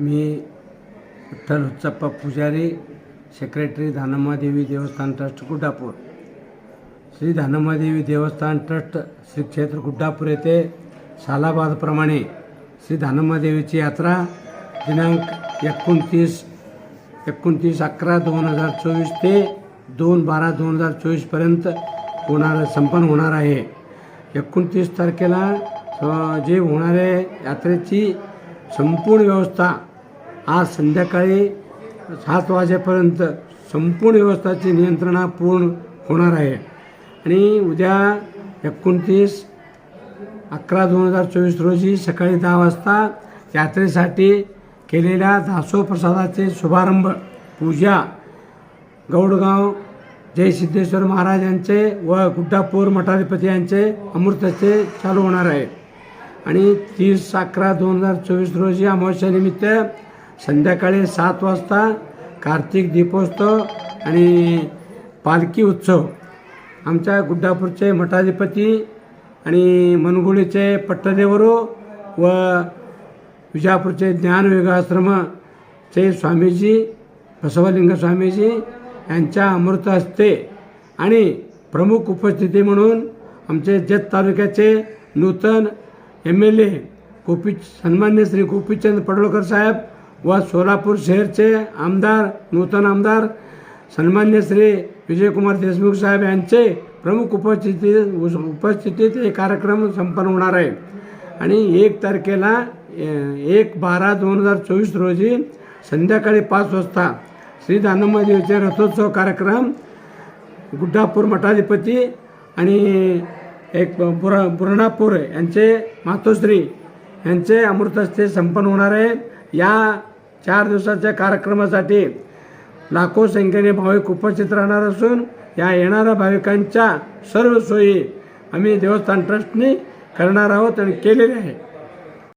मी विठ्ठल उत्सप्पा पुजारी सेक्रेटरी धानम्मादेवी देवस्थान ट्रस्ट गुड्डापूर श्री धानमादेवी देवस्थान ट्रस्ट श्री क्षेत्र गुड्डापूर येथे सालाबादप्रमाणे श्री धानमादेवीची यात्रा दिनांक एकोणतीस एकोणतीस अकरा दोन हजार चोवीस ते दोन बारा दोन हजार चोवीसपर्यंत होणार संपन्न होणार आहे. एकोणतीस तारखेला जे होणारे यात्रेची संपूर्ण व्यवस्था आज संध्याकाळी सात वाजेपर्यंत संपूर्ण व्यवस्थाची नियंत्रणा पूर्ण होणार आहे. आणि उद्या एकोणतीस अकरा दोन हजार चोवीस रोजी सकाळी दहा वाजता यात्रेसाठी केलेल्या दासो प्रसादाचे शुभारंभ पूजा गौडगाव जय सिद्धेश्वर महाराज यांचे व गुड्डापूर मठाधिपती यांचे अमृतचे चालू होणार आहे. आणि तीस अकरा दोन हजार चोवीस रोजी अमावस्यानिमित्त संध्याकाळी सात वाजता कार्तिक दीपोत्सव आणि पालखी उत्सव. आमच्या गुड्डापूरचे मठाधिपती आणि मनगुळीचे पट्टदेवरू व विजापूरचे ज्ञानवेग आश्रमचे स्वामीजी बसवलिंग स्वामीजी यांच्या अमृत हस्ते आणि प्रमुख उपस्थिती म्हणून आमचे जत तालुक्याचे नूतन एम एल ए गोपी सन्मान्य श्री गोपीचंद पडळकर साहेब व सोलापूर शहरचे आमदार नूतन आमदार सन्मान्य श्री विजयकुमार देशमुख साहेब यांचे प्रमुख उपस्थिती उपस्थितीत हे कार्यक्रम संपन्न होणार आहे आणि एक तारखेला एक बारा दोन हजार चोवीस रोजी संध्याकाळी पाच वाजता श्री दानम्मादेवीचे रथोत्सव कार्यक्रम गुड्डापूर मठाधिपती आणि एक बुर बुरणापूर यांचे मातोश्री यांचे अमृतस्थे संपन्न होणार आहे. या चार दिवसाच्या कार्यक्रमासाठी लाखो संख्येने भाविक उपस्थित राहणार असून या येणाऱ्या भाविकांच्या सर्व सोयी आम्ही देवस्थान ट्रस्टने करणार आहोत आणि केलेले आहे.